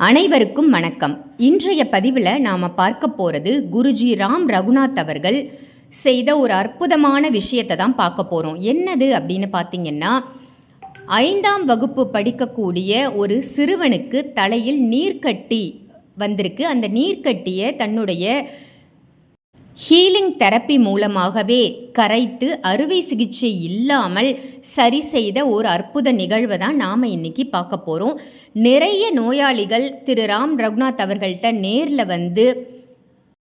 அனைவருக்கும் வணக்கம். இன்றைய பதிவில் நாம் பார்க்க போகிறது குருஜி ராம் ரகுநாத் அவர்கள் செய்த ஒரு அற்புதமான விஷயத்தை தான் பார்க்க போகிறோம் என்னது அப்படின்னு பார்த்தீங்கன்னா ஐந்தாம் வகுப்பு படிக்கக்கூடிய ஒரு சிறுவனுக்கு தலையில் நீர்க்கட்டி வந்திருக்கு. அந்த நீர்க்கட்டியை தன்னுடைய ஹீலிங் தெரப்பி மூலமாகவே கரைத்து அறுவை சிகிச்சை இல்லாமல் சரி செய்த ஒரு அற்புத நிகழ்வை தான் நாம் இன்னைக்கு பார்க்க போகிறோம் நிறைய நோயாளிகள் திரு ராம் ரகுநாத் அவர்கள்ட்ட நேரில் வந்து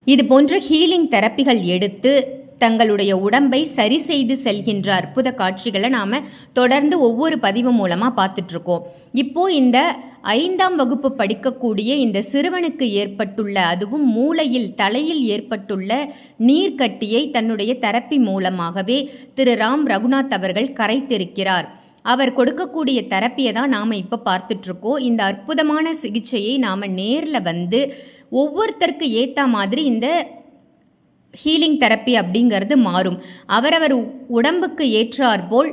இது போன்ற ஹீலிங் தெரப்பிகள் எடுத்து தங்களுடைய உடம்பை சரி செய்து செல்கின்ற அற்புத காட்சிகளை நாம் தொடர்ந்து ஒவ்வொரு பதிவு மூலமாக பார்த்துட்ருக்கோம். இப்போ இந்த ஐந்தாம் வகுப்பு படிக்கக்கூடிய இந்த சிறுவனுக்கு ஏற்பட்டுள்ள அதுவும் மூளையில் தலையில் ஏற்பட்டுள்ள நீர்க்கட்டியை தன்னுடைய தெரப்பி மூலமாகவே திரு ராம் ரகுநாத் அவர்கள் கரைத்திருக்கிறார். அவர் கொடுக்கக்கூடிய தெரப்பியை தான் நாம் இப்போ பார்த்துட்ருக்கோம். இந்த அற்புதமான சிகிச்சையை நாம் நேரில் வந்து ஒவ்வொருத்தருக்கு ஏற்ற மாதிரி இந்த ஹீலிங் தெரப்பி அப்படிங்கிறது மாறும். அவரவர் உடம்புக்கு ஏற்றாற்போல்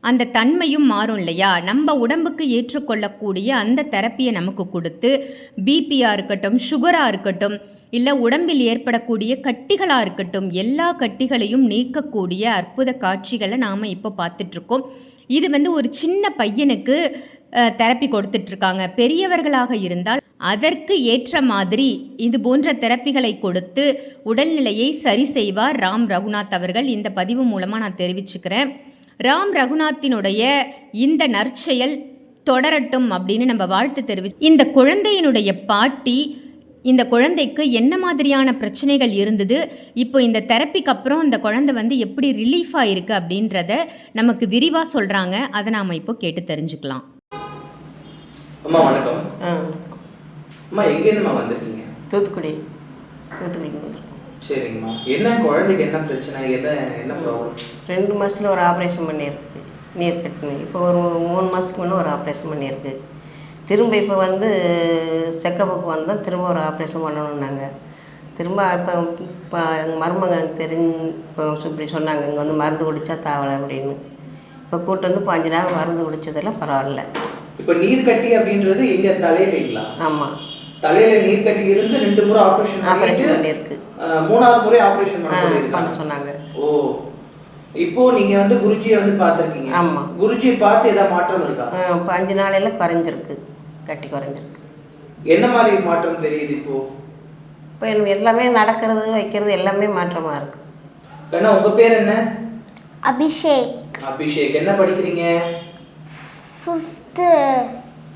அந்த தன்மையும் மாறும் இல்லையா? நம்ம உடம்புக்கு ஏற்றுக்கொள்ளக்கூடிய அந்த தெரப்பியை நமக்கு கொடுத்து பிபியாக இருக்கட்டும் சுகராக இருக்கட்டும் இல்லை உடம்பில் ஏற்படக்கூடிய கட்டிகளாக இருக்கட்டும் எல்லா கட்டிகளையும் நீக்கக்கூடிய அற்புத காட்சிகளை நாம் இப்போ பார்த்துட்ருக்கோம் இது வந்து ஒரு சின்ன பையனுக்கு தெரப்பி கொடுத்துட்ருக்காங்க. பெரியவர்களாக இருந்தால் அதற்கு ஏற்ற மாதிரி இது போன்ற தெரப்பிகளை கொடுத்து உடல்நிலையை சரி செய்வார் ராம் ரகுநாத் அவர்கள். இந்த பதிவு மூலமாக நான் தெரிவிச்சுக்கிறேன். ராம் ரகுநாத்தினுடைய இந்த நற்செயல் தொடரட்டும் அப்படின்னு நம்ம வாழ்த்து தெரிவி இந்த குழந்தையினுடைய பாட்டி இந்த குழந்தைக்கு என்ன மாதிரியான பிரச்சனைகள் இருந்தது இப்போ இந்த தெரப்பிக்கு அப்புறம் இந்த குழந்தை வந்து எப்படி ரிலீஃப் ஆயிருக்கு அப்படின்றத நமக்கு விரிவாக சொல்கிறாங்க அதை நாம் இப்போ கேட்டு தெரிஞ்சுக்கலாம். அம்மா வணக்கம். ஆ. அம்மா எங்கேருந்துமா வந்திருக்கீங்க? தூத்துக்குடி. வந்துருக்கோம். சரிங்கம்மா. என்ன குழந்தைக்கு என்ன பிரச்சனை? என்ன என்ன ப்ராப்ளம் ரெண்டு மாதத்தில் ஒரு ஆப்ரேஷன் பண்ணியிருக்கு. நீர் கட்டினு. இப்போ ஒரு மூணு மாதத்துக்கு முன்னே ஒரு ஆப்ரேஷன் பண்ணியிருக்கு. திரும்ப இப்போ வந்து செக்கப்புக்கு வந்தோம் திரும்ப ஒரு ஆப்ரேஷன் பண்ணணும்னாங்க. திரும்ப இப்போ இப்போ எங்கள் மருமகன் தெரிஞ்சு இப்போ இப்படி சொன்னாங்க. இங்கே வந்து மருந்து குடித்தா தாவலை அப்படின்னு. இப்போ கூட்டு வந்து இப்போ அஞ்சு நாள் மருந்து குடித்ததெல்லாம் பரவாயில்ல. இப்போ நீர் கட்டி அப்படின்றது எங்க தலையில இல்ல. ஆமாம் தலையில நீர் கட்டி இருந்து ரெண்டு முறை ஆபரேஷன் ஆப்ரேஷன் பண்ணியிருக்கு. மூணாவது முறை ஆபரேஷன் பண்ண சொன்னாங்க. ஓ. இப்போ நீங்க வந்து குருஜியை வந்து பார்த்திருக்கீங்க. ஆமா. குருஜியை பார்த்து ஏதாவது மாற்றம் இருக்கா? ஆ, இப்போ அஞ்சு நாளையில் குறைஞ்சிருக்கு. கட்டி குறைஞ்சிருக்கு. என்ன மாதிரி மாற்றம் தெரியுது இப்போ? இப்போ எனக்கு எல்லாமே நடக்கிறது வைக்கிறது எல்லாமே மாற்றமாக இருக்குது கண்ணா உங்க பேர் என்ன? அபிஷேக். அபிஷேக். என்ன படிக்கிறீங்க? Fifth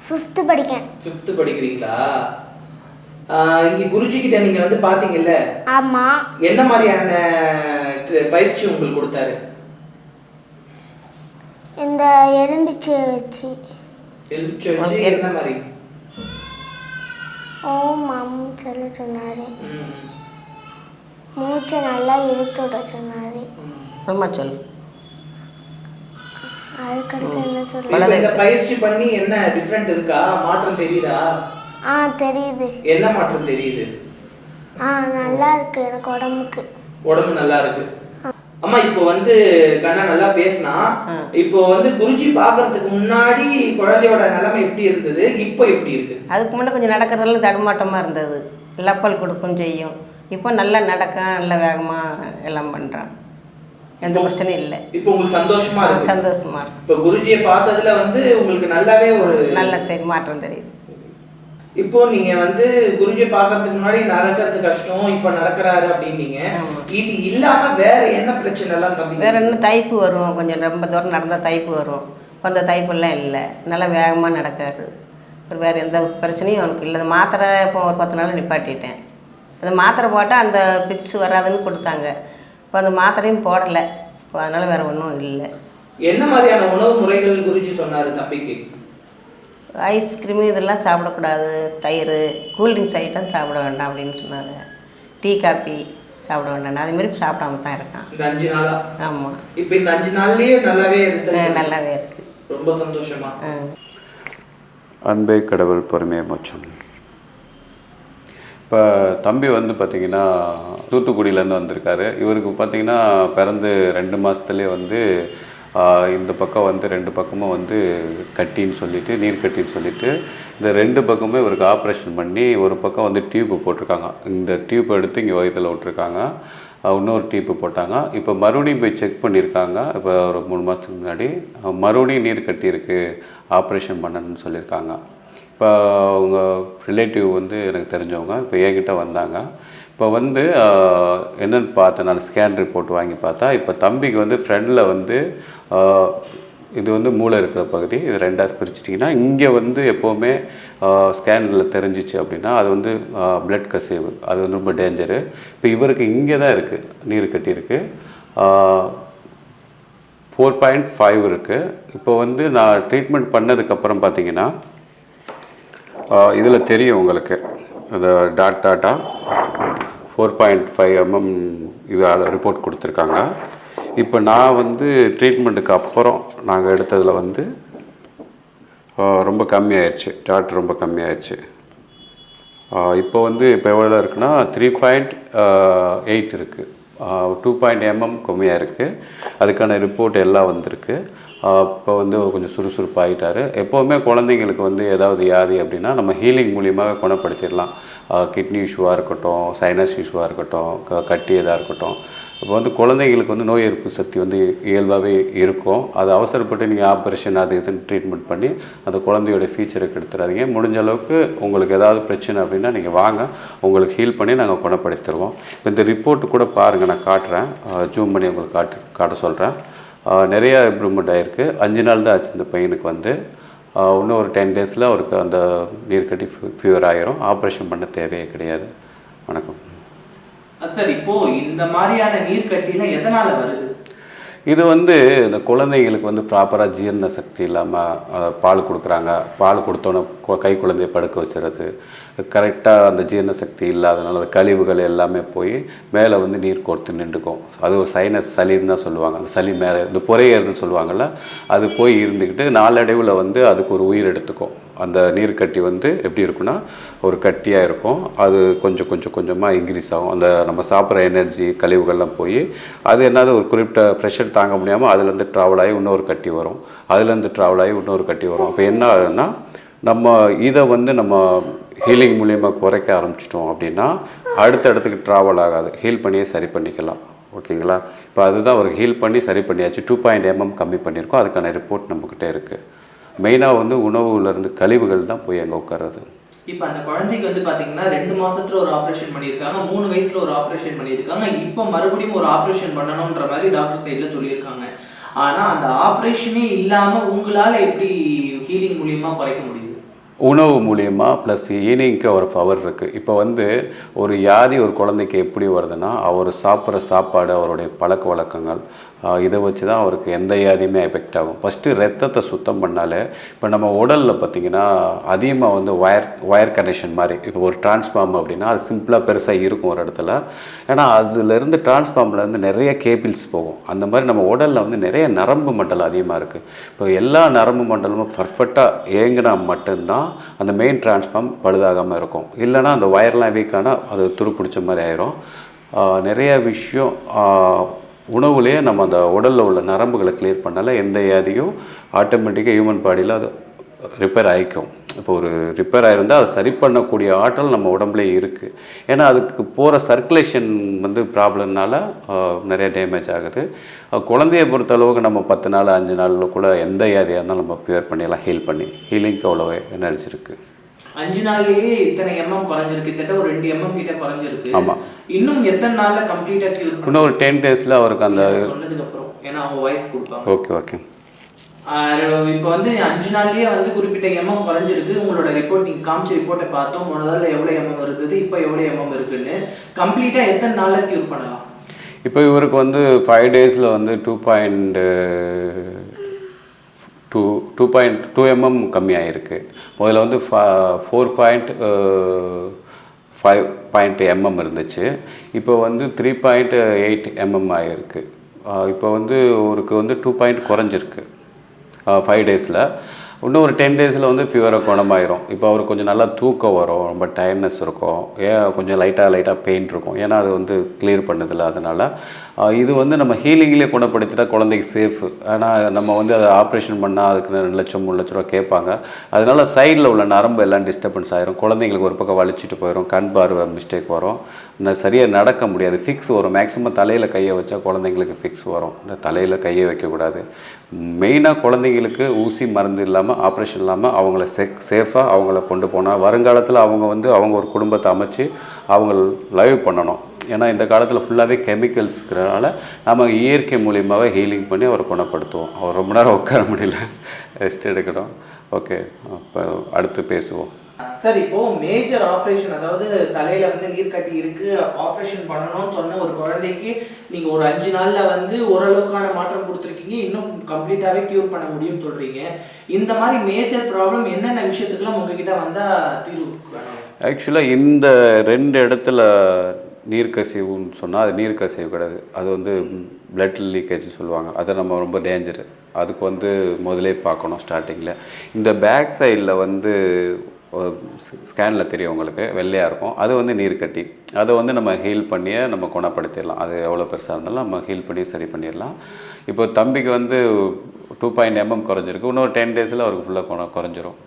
fifth படிக்கேன். ஃபிஃப்த்து படிக்கிறீங்களா? இங்க குருஜி கிட்ட நீங்க வந்து பாத்தீங்கல்ல? ஆமாம் என்ன மாதிரியான ட்ர- பயிற்சி உங்களுக்கு கொடுத்தாரு? இந்த எலும்பிச்சை வச்சு. எலுமிச்சை வச்சு. என்ன மாதிரி? ஓம் அம் சொல்ல சொன்னார். மூச்சை நல்லா இழுத்து விட சொன்னார். அப்புறமா சொல்லு அதுக்கடுத்து என்ன சொல்ல இப்ப இந்த பயிற்சி பண்ணி என்ன டிஃப்ரெண்ட் இருக்கா? மாற்றம் தெரியுதா? ஆ தெரியுது. என்ன மாற்றம் தெரியுது? ஆ நல்லா இருக்கு எனக்கு உடம்புக்கு. உடம்பு நல்லா இருக்கு. அம்மா இப்போ வந்து கண்ணா நல்லா பேசினா. இப்போ வந்து குருஜி பாக்குறதுக்கு முன்னாடி குழந்தையோட நிலைமை எப்படி இருந்தது? இப்போ எப்படி இருக்கு? அதுக்கு முன்னே கொஞ்சம் நடக்கிறதெல்லாம் தடுமாட்டமாக இருந்தது. லப்பல் கொடுக்கும் செய்யும். இப்போ நல்லா நடக்க நல்ல வேகமாக எல்லாம் பண்ணுறான் எந்த பிரச்சனையும் இல்லை. இப்போ உங்களுக்கு சந்தோஷமா இருக்கு. சந்தோஷமாக இருக்கு. இப்போ குருஜியை பார்த்ததுல வந்து உங்களுக்கு நல்லாவே ஒரு நல்ல தெரி மாற்றம் தெரியுது. இப்போ நீங்க வந்து குருஜியை பார்க்கறதுக்கு முன்னாடி நடக்கிறது கஷ்டம் இப்போ நடக்கிறாரு அப்படின்னீங்க. இது இல்லாம வேற என்ன பிரச்சனை எல்லாம் தம்பி? வேற என்ன தைப்பு வரும்? கொஞ்சம் ரொம்ப தூரம் நடந்தால் தைப்பு வரும். அந்த தைப்பெல்லாம் இல்லை. நல்லா வேகமாக நடக்காரு ஒரு வேறு எந்த பிரச்சனையும் அவனுக்கு இல்லை. அந்த மாத்திரை இப்போ ஒரு பத்து நாள் நிப்பாட்டிட்டேன். அந்த மாத்திரை போட்டால் அந்த பிக்ஸ் வராதுன்னு கொடுத்தாங்க. இப்போ அந்த மாத்திரையும் போடலை. இப்போ அதனால் வேறு ஒன்றும் இல்லை. என்ன மாதிரியான உணவு முறைகள் குருஜி சொன்னாரு தம்பிக்கு? ஐஸ்கிரீமு இதெல்லாம் சாப்பிடக்கூடாது. தயிர் கூல்ட்ரிங்க்ஸ் ஐட்டம் சாப்பிட வேண்டாம் அப்படின்னு சொன்னாங்க டீ காப்பி சாப்பிட வேண்டாம். அதேமாரி சாப்பிடாம தான் இருக்கான். இந்த அஞ்சு நாளா? ஆமாம் இப்போ இந்த அஞ்சு நாள்லயே நல்லாவே இருக்கு. நல்லாவே இருக்குது ரொம்ப சந்தோஷமா. அன்பே கடவுள் பொறுமையை மோட்சம். இப்போ தம்பி வந்து பார்த்திங்கன்னா தூத்துக்குடியிலேருந்து வந்திருக்காரு. இவருக்கு பார்த்திங்கன்னா பிறந்து ரெண்டு மாதத்துலேயே வந்து இந்த பக்கம் வந்து ரெண்டு பக்கமும் வந்து கட்டின்னு சொல்லிட்டு நீர் கட்டின்னு சொல்லிட்டு இந்த ரெண்டு பக்கமும் இவருக்கு ஆப்ரேஷன் பண்ணி ஒரு பக்கம் வந்து டியூப்பு போட்டிருக்காங்க. இந்த டியூப் எடுத்து இங்கே வயிற்றில் விட்டுருக்காங்க. இன்னொரு டியூப்பு போட்டாங்க. இப்போ மறுபடியும் போய் செக் பண்ணியிருக்காங்க. இப்போ ஒரு மூணு மாதத்துக்கு முன்னாடி மறுபடியும் நீர் கட்டியிருக்கு ஆப்ரேஷன் பண்ணணும்னு சொல்லியிருக்காங்க. இப்போ அவங்க ரிலேட்டிவ் வந்து எனக்கு தெரிஞ்சவங்க இப்போ என்கிட்ட வந்தாங்க. இப்போ வந்து என்னென்னு என்னன்னு பார்த்தேன் நான் ஸ்கேன் ரிப்போர்ட் வாங்கி பார்த்தா இப்போ தம்பிக்கு வந்து ஃப்ரெண்டில் வந்து இது வந்து மூளை இருக்கிற பகுதி இது ரெண்டாக பிரிச்சிட்டிங்கன்னா இங்கே வந்து எப்போவுமே ஸ்கேனில் தெரிஞ்சிச்சு அப்படின்னா அது வந்து பிளட் கசிவு அது வந்து ரொம்ப டேஞ்சரு இப்போ இவருக்கு இங்கே தான் இருக்குது நீர் கட்டியிருக்கு. ஃபோர் பாயிண்ட் ஃபைவ் இருக்குது இப்போ வந்து நான் ட்ரீட்மெண்ட் பண்ணதுக்கப்புறம் பார்த்தீங்கன்னா இதில் தெரியும் உங்களுக்கு. இந்த டாட் tata four point five mm இதால் ரிப்போர்ட் கொடுத்துருக்காங்க. இப்போ நான் வந்து ட்ரீட்மெண்ட்டுக்கு அப்புறம் நாங்கள் எடுத்ததில் வந்து ரொம்ப கம்மியாயிருச்சு. டாட் ரொம்ப கம்மியாயிருச்சு. இப்போ வந்து இப்போ எவ்வளோ இருக்குன்னா த்ரீ பாயிண்ட் எயிட் இருக்குது டூ பாயிண்ட் எம்எம் கம்மியாக இருக்குது அதுக்கான ரிப்போர்ட் எல்லாம் வந்திருக்கு. அப்போ இப்போ வந்து கொஞ்சம் சுறுசுறுப்பாகிட்டார் எப்போவுமே குழந்தைங்களுக்கு வந்து ஏதாவது வியாதி அப்படின்னா நம்ம ஹீலிங் மூலியமாகவே குணப்படுத்திடலாம். கிட்னி இஷ்யூவாக இருக்கட்டும் சைனஸ் இஷ்யூவாக இருக்கட்டும் க கட்டி எதாக இருக்கட்டும். இப்போ வந்து குழந்தைங்களுக்கு வந்து நோய் எதிர்ப்பு சக்தி வந்து இயல்பாகவே இருக்கும். அது அவசரப்பட்டு நீங்கள் ஆப்ரேஷன் அது இதுன்னு ட்ரீட்மெண்ட் பண்ணி அந்த குழந்தையோட ஃபியூச்சரை கெடுத்துறாதீங்க முடிஞ்ச அளவுக்கு உங்களுக்கு ஏதாவது பிரச்சனை அப்படின்னா நீங்கள் வாங்க. உங்களுக்கு ஹீல் பண்ணி நாங்கள் குணப்படுத்திடுவோம். இந்த ரிப்போர்ட்டு கூட பாருங்கள் நான் காட்டுறேன். ஜூம் பண்ணி உங்களுக்கு காட்டு காட்ட சொல்கிறேன் நிறையா இம்ப்ரூவ்மெண்ட் ஆகிருக்கு அஞ்சு நாள் தான் ஆச்சு இந்த பையனுக்கு வந்து. இன்னும் ஒரு டென் டேஸில் அவருக்கு அந்த நீர்க்கட்டி ஃபியூர் ஆகிரும் ஆப்ரேஷன் பண்ண தேவையே கிடையாது. வணக்கம். சார் இப்போ இந்த மாதிரியான எதனால வருது? இது வந்து இந்த குழந்தைங்களுக்கு வந்து ப்ராப்பராக ஜீரண சக்தி இல்லாமல் பால் கொடுக்குறாங்க. பால் கொடுத்தோன்னே கை குழந்தைய படுக்க வச்சுறது. கரெக்டாக அந்த ஜீரண சக்தி இல்லாதனால அந்த கழிவுகள் எல்லாமே போய் மேலே வந்து நீர் கோர்த்து நின்றுக்கும். அது ஒரு சைனஸ் சளின்னு தான் சொல்லுவாங்க. அந்த சளி மேலே இந்த புறையேறுன்னு சொல்லுவாங்கள்ல அது போய் இருந்துக்கிட்டு நாளடைவில் வந்து அதுக்கு ஒரு உயிர் எடுத்துக்கும். அந்த நீர் கட்டி வந்து எப்படி இருக்குன்னா ஒரு கட்டியாக இருக்கும். அது கொஞ்சம் கொஞ்சம் கொஞ்சமாக இன்க்ரீஸ் ஆகும். அந்த நம்ம சாப்பிட்ற எனர்ஜி கழிவுகள்லாம் போய் அது என்னது ஒரு குறிப்பிட்ட ப்ரெஷர் தாங்க முடியாமல் அதுலேருந்து ட்ராவல் ஆகி இன்னொரு கட்டி வரும். அதுலேருந்து ட்ராவல் ஆகி இன்னொரு கட்டி வரும். அப்போ என்ன ஆகுதுன்னா நம்ம இதை வந்து நம்ம ஹீலிங் மூலியமாக குறைக்க ஆரம்பிச்சிட்டோம் அப்படின்னா அடுத்த இடத்துக்கு ட்ராவல் ஆகாது. ஹீல் பண்ணியே சரி பண்ணிக்கலாம். ஓகேங்களா? இப்போ அதுதான் ஒரு ஹீல் பண்ணி சரி பண்ணியாச்சு. டூ பாயிண்ட் எம்எம் கம்மி பண்ணியிருக்கோம். அதுக்கான ரிப்போர்ட் நம்மக்கிட்ட இருக்குது மெயினாக வந்து உணவுலேருந்து கழிவுகள் தான் போய் அங்கே உட்கார்றது. இப்போ அந்த குழந்தைக்கு வந்து பார்த்தீங்கன்னா ரெண்டு மாதத்தில் ஒரு ஆப்ரேஷன் பண்ணியிருக்காங்க. மூணு வயசில் ஒரு ஆப்ரேஷன் பண்ணியிருக்காங்க. இப்போ மறுபடியும் ஒரு ஆப்ரேஷன் பண்ணணுன்ற மாதிரி டாக்டர் சைடில் சொல்லியிருக்காங்க. ஆனால் அந்த ஆப்ரேஷனே இல்லாமல் உங்களால் எப்படி ஹீலிங் மூலியமாக குறைக்க முடியும்? உணவு மூலியமா ப்ளஸ் ஈனிங்க்கு ஒரு பவர் இருக்குது இப்போ வந்து ஒரு வியாதி ஒரு குழந்தைக்கு எப்படி வருதுன்னா அவர் சாப்பிட்ற சாப்பாடு அவருடைய பழக்க வழக்கங்கள் இதை வச்சு தான் அவருக்கு எந்த வியாதியுமே எஃபெக்ட் ஆகும். ஃபஸ்ட்டு ரத்தத்தை சுத்தம் பண்ணாலே இப்போ நம்ம உடலில் பார்த்திங்கன்னா அதிகமாக வந்து ஒயர் ஒயர் கனெக்ஷன் மாதிரி இப்போ ஒரு டிரான்ஸ்ஃபார்ம் அப்படின்னா அது சிம்பிளாக பெருசாக இருக்கும் ஒரு இடத்துல. ஏன்னா அதுலேருந்து டிரான்ஸ்ஃபார்ம்லேருந்து நிறைய கேபிள்ஸ் போகும். அந்த மாதிரி நம்ம உடலில் வந்து நிறைய நரம்பு மண்டலம் அதிகமாக இருக்குது இப்போ எல்லா நரம்பு மண்டலமும் பர்ஃபெக்டாக இயங்கினா மட்டும்தான் அந்த மெயின் டிரான்ஸ்ஃபார்ம் பழுதாகாமல் இருக்கும். இல்லைன்னா அந்த ஒயர்லாம் வீக்கான அது துருப்பிடிச்ச மாதிரி ஆயிரும். நிறைய விஷயம் உணவுலேயே நம்ம அந்த உடலில் உள்ள நரம்புகளை கிளியர் பண்ணால எந்த வியாதியும் ஆட்டோமேட்டிக்காக ஹியூமன் பாடியில் அது ரிப்பேர் ஆகிக்கும் இப்போ ஒரு ரிப்பேர் ஆகிருந்தால் அதை சரி பண்ணக்கூடிய ஆற்றல் நம்ம உடம்புலே இருக்குது ஏன்னா அதுக்கு போகிற சர்க்குலேஷன் வந்து ப்ராப்ளம்னால நிறைய டேமேஜ் ஆகுது. குழந்தைய பொறுத்த அளவுக்கு நம்ம பத்து நாள் அஞ்சு நாளில் கூட எந்த வியாதியாக இருந்தாலும் நம்ம ப்யூர் பண்ணிடலாம் ஹீல் பண்ணி. ஹீலிங்க்கு அவ்வளோ எனர்ஜி இருக்குது அஞ்சு நாள்லயே இத்தனை எம்எம் குறைஞ்சிருக்கு. கிட்டத்தட்ட ஒரு ரெண்டு எம்எம் கிட்ட குறைஞ்சிருக்கு. ஆமா. இன்னும் எத்தனை நாள்ல கம்ப்ளீட்டா கியூர் இன்னும் ஒரு டென் டேஸில் அவருக்கு அந்த சொன்னதுக்கு அப்புறம் ஏன்னா அவங்க வாய்ஸ் கொடுப்பாங்க. ஓகே ஓகே இப்போ வந்து அஞ்சு நாள்லயே வந்து குறிப்பிட்ட எம்எம் குறைஞ்சிருக்கு. உங்களோட ரிப்போர்ட் நீங்க காமிச்ச ரிப்போர்ட்டை பார்த்தோம். முதல்ல எவ்வளவு எம்எம் இருந்தது? இப்போ எவ்வளவு எம்எம் இருக்குன்னு கம்ப்ளீட்டா எத்தனை நாள்ல கியூர் பண்ணலாம்? இப்போ இவருக்கு வந்து ஃபைவ் டேஸில் வந்து two point two two point two mm கம்மியாகிருக்கு முதல்ல வந்து four point five point mm இருந்துச்சு. இப்போ வந்து த்ரீ பாயிண்ட் எயிட் எம்எம் ஆகிருக்கு இப்போ வந்து ஒருக்கு வந்து டூ பாயிண்ட் குறைஞ்சிருக்கு. ஃபைவ் டேஸில் இன்னும் ஒரு டென் டேஸில் வந்து ஃபீவரை குணமாயிரும். இப்போ அவருக்கு கொஞ்சம் நல்லா தூக்கம் வரும் ரொம்ப டயர்ட்னஸ் இருக்கும். ஏன்? கொஞ்சம் லைட்டாக லைட்டாக பெயின் இருக்கும். ஏன்னா அது வந்து கிளியர் பண்ணுதில்ல அதனால். இது வந்து நம்ம ஹீலிங்லேயே குணப்படுத்திட்டால் குழந்தைக்கு சேஃபு ஆனால் நம்ம வந்து அதை ஆப்ரேஷன் பண்ணால் அதுக்கு ரெண்டு லட்சம் மூணு லட்ச ரூபா கேட்பாங்க. அதனால் சைடில் உள்ள நரம்பு எல்லாம் டிஸ்டர்பன்ஸ் ஆயிரும். குழந்தைங்களுக்கு ஒரு பக்கம் வலிச்சிட்டு போயிடும் கண் பார்வை மிஸ்டேக் வரும். இன்னும் சரியாக நடக்க முடியாது. ஃபிக்ஸ் வரும். மேக்ஸிமம் தலையில் கையை வச்சா குழந்தைங்களுக்கு ஃபிக்ஸ் வரும். தலையில் கையை வைக்கக்கூடாது. மெயினாக குழந்தைங்களுக்கு ஊசி மருந்து இல்லாமல் ஆப்ரேஷன் இல்லாமல் அவங்கள செக் சேஃபாக அவங்கள கொண்டு போனால் வருங்காலத்தில் அவங்க வந்து அவங்க ஒரு குடும்பத்தை அமைச்சு அவங்க லைவ் பண்ணணும். ஏன்னா இந்த காலத்தில் ஃபுல்லாகவே கெமிக்கல்ஸ்க்கிறனால நம்ம இயற்கை மூலியமாகவே ஹீலிங் பண்ணி அவரை குணப்படுத்துவோம். அவர் ரொம்ப நேரம் உட்கார முடியல. ரெஸ்ட் எடுக்கணும் ஓகே அப்போ அடுத்து பேசுவோம். சார் இப்போ மேஜர் ஆப்ரேஷன் அதாவது தலையில வந்து நீர் கட்டி இருக்கு ஆப்ரேஷன் பண்ணணும்னு சொன்ன ஒரு குழந்தைக்கு நீங்க ஒரு அஞ்சு நாள்ல வந்து ஓரளவுக்கான மாற்றம் கொடுத்துருக்கீங்க இன்னும் கம்ப்ளீட்டாவே கியூர் பண்ண முடியும்னு சொல்றீங்க. இந்த மாதிரி மேஜர் ப்ராப்ளம் என்னென்ன விஷயத்துக்குலாம் உங்ககிட்ட வந்தா தீர்வு ஆக்சுவலாக இந்த ரெண்டு இடத்துல நீர்க்கசிவுன்னு சொன்னால் அது நீர்க்கசிவு கிடையாது. அது வந்து பிளட் லீக்கேஜ் சொல்லுவாங்க. அது நம்ம ரொம்ப டேஞ்சரு அதுக்கு வந்து முதலே பார்க்கணும் ஸ்டார்டிங்கில் இந்த பேக் சைடில் வந்து ஸ்கேனில் தெரியும் உங்களுக்கு வெள்ளையாக இருக்கும். அது வந்து நீர் கட்டி. அதை வந்து நம்ம ஹீல் பண்ணியே நம்ம குணப்படுத்திடலாம். அது எவ்வளோ பெருசாக இருந்தாலும் நம்ம ஹீல் பண்ணி சரி பண்ணிடலாம். இப்போ தம்பிக்கு வந்து டூ பாயிண்ட் எம்எம் குறைஞ்சிருக்கு. இன்னொரு டென் டேஸில் அவருக்கு ஃபுல்லாக குண குறைஞ்சிரும்.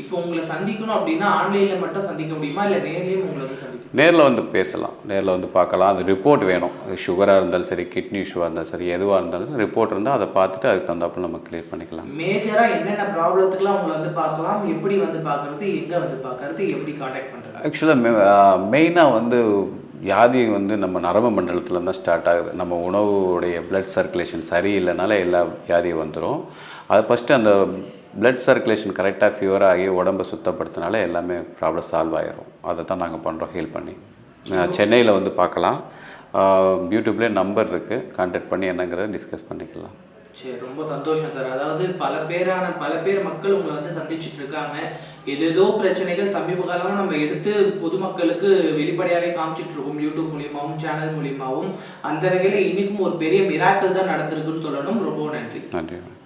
இப்போ உங்களை சந்திக்கணும் அப்படின்னா ஆன்லைன்ல மட்டும் சந்திக்க முடியுமா? இல்ல நேர்லயும் உங்களை வந்து நேரில் வந்து பேசலாம். நேரில் வந்து பார்க்கலாம். அது ரிப்போர்ட் வேணும். சுகராக இருந்தாலும் சரி கிட்னி இஷ்யூவாக இருந்தாலும் சரி எதுவாக இருந்தாலும் ரிப்போர்ட் இருந்தால் அதை பார்த்துட்டு அதுக்கு தகுந்தாப்புல நம்ம கிளியர் பண்ணிக்கலாம். மேஜரா என்னென்ன ப்ராப்ளத்துக்குலாம் உங்களை வந்து பார்க்கலாம். எப்படி வந்து பார்க்கறது எங்க வந்து பார்க்கறது எப்படி காண்டாக்ட் பண்றது? ஆக்சுவலாக மெயினாக வந்து வியாதி வந்து நம்ம நரம்பு மண்டலத்தில் தான் ஸ்டார்ட் ஆகுது. நம்ம உணவுடைய பிளட் சர்க்குலேஷன் சரியில்லைனால எல்லா வியாதியும் வந்துடும் அது ஃபஸ்ட்டு அந்த பிளட் சர்க்குலேஷன் கரெக்டாக ஃபீவர் ஆகி உடம்பை சுத்தப்படுத்தினால எல்லாமே ப்ராப்ளம் சால்வ் ஆயிரும். அதை தான் நாங்கள் பண்ணுறோம் ஹீல் பண்ணி சென்னையில் வந்து பார்க்கலாம். யூடியூப்லேயே நம்பர் இருக்குது கான்டாக்ட் பண்ணி என்னங்கிறத டிஸ்கஸ் பண்ணிக்கலாம். சரி ரொம்ப சந்தோஷம் சார். அதாவது பல பேரான பல பேர் மக்கள் உங்களை வந்து சந்திச்சுட்டு இருக்காங்க. ஏதேதோ பிரச்சனைகள் சமீப காலமா நம்ம எடுத்து பொதுமக்களுக்கு வெளிப்படையாவே காமிச்சிட்டு இருக்கோம். யூடியூப் மூலியமாவும் சேனல் மூலியமாவும். அந்த வகையில இன்னைக்கும் ஒரு பெரிய மிராக்கள் தான் நடந்திருக்குன்னு சொல்லணும். ரொம்ப நன்றி. நன்றி.